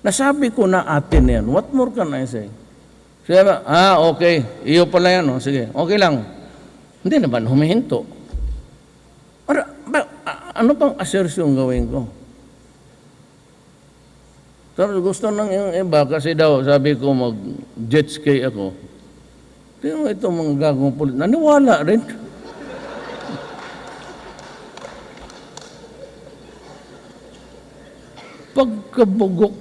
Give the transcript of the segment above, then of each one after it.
Nasabi ko na atin yan. What more can I say? Siya ba, ah, okay. Iyo pala yan. Oh. Sige, okay lang. Hindi naman humihinto. Ara, ba, ano pang assertion gawin ko? Tapos gusto nang yung iba kasi daw sabi ko mag jet ski ako. Tingnan mo ito mga gagong pulit. Naniwala rin. Pagkabugok.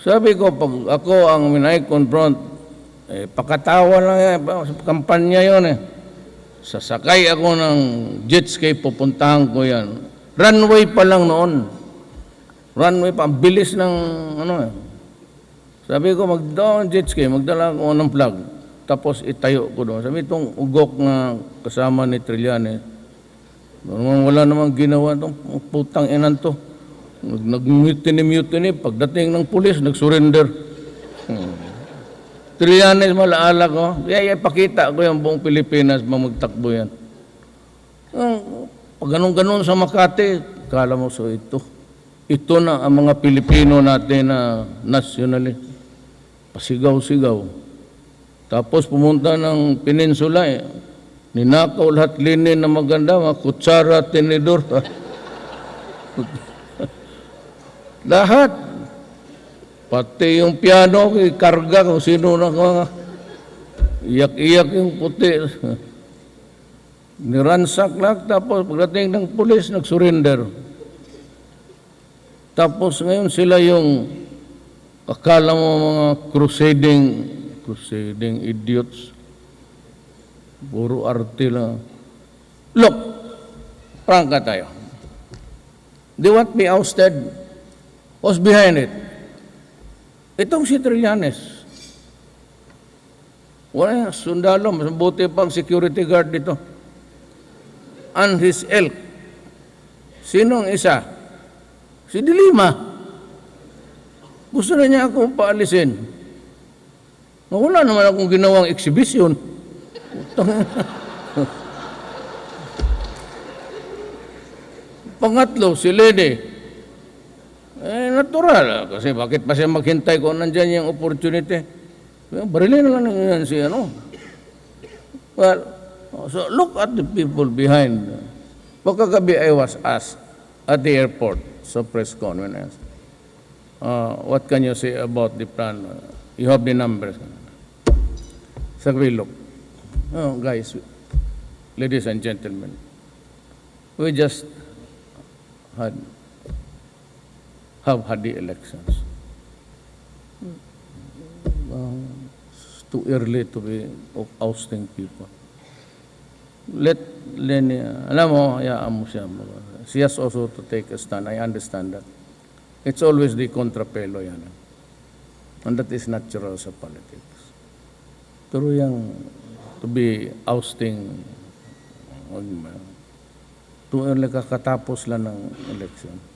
Sabi ko, ako ang minay confront, eh, pakatawa lang yan. Kampanya yun eh. Sasakay ako ng jet ski, pupuntahan ko yan. Runway pa lang noon. Runway pa, bilis ng ano eh. Sabi ko, magdala ng jet ski, magdala ako ng plug. Tapos itayo ko doon. Sabi itong ugok na kasama ni Trillanes, naman wala namang ginawa itong putang inan to. Nag- Nag-mutiny-mutiny. Pagdating ng pulis, nag-surrender. Hmm. Trillanes, malaala ko. Kaya ipakita ko yung buong Pilipinas ba magtakbo yan. Ang- Pag ganun-ganun sa Makati, kala mo so ito. Ito na ang mga Pilipino natin na nationally. Pasigaw-sigaw. Tapos pumunta ng peninsula eh. Ninakaw lahat linin na maganda, mga kutsara, tinidor. lahat. Pati yung piano, karga kung sino na mga iyak-iyak yung puti. Niransak lang, tapos pagdating ng pulis, nag-surrender. Tapos ngayon sila yung akala mo mga crusading, crusading idiots. Puro arte lang. Look, prangka tayo. They want me ousted. What's behind it? Itong si Trillanes. Wala yung sundalo, mas buti pang security guard dito. And his elk. Sino ang isa? Si Dilima. Gusto na niya akong paalisin. Wala naman akong ginawang exhibition. Pangatlo, si Lene. Natural. Kasi bakit pa siya maghintay kung nandyan yung opportunity? Barilin na lang yan si ano. Well, so look at the people behind. Pagkagabi I was asked at the airport sa press conference, uh, what can you say about the plan? You have the numbers. Sabi, look, oh, guys, ladies and gentlemen, we just had have had the elections. Uh, it's too early to be ousting people. Let Lenny, alam mo, hayaan mo siya. She has also to take a stand. I understand that. It's always the contrapelo yan. And that is natural sa politics. Pero yung to be ousting. Too early kakatapos lang ng election.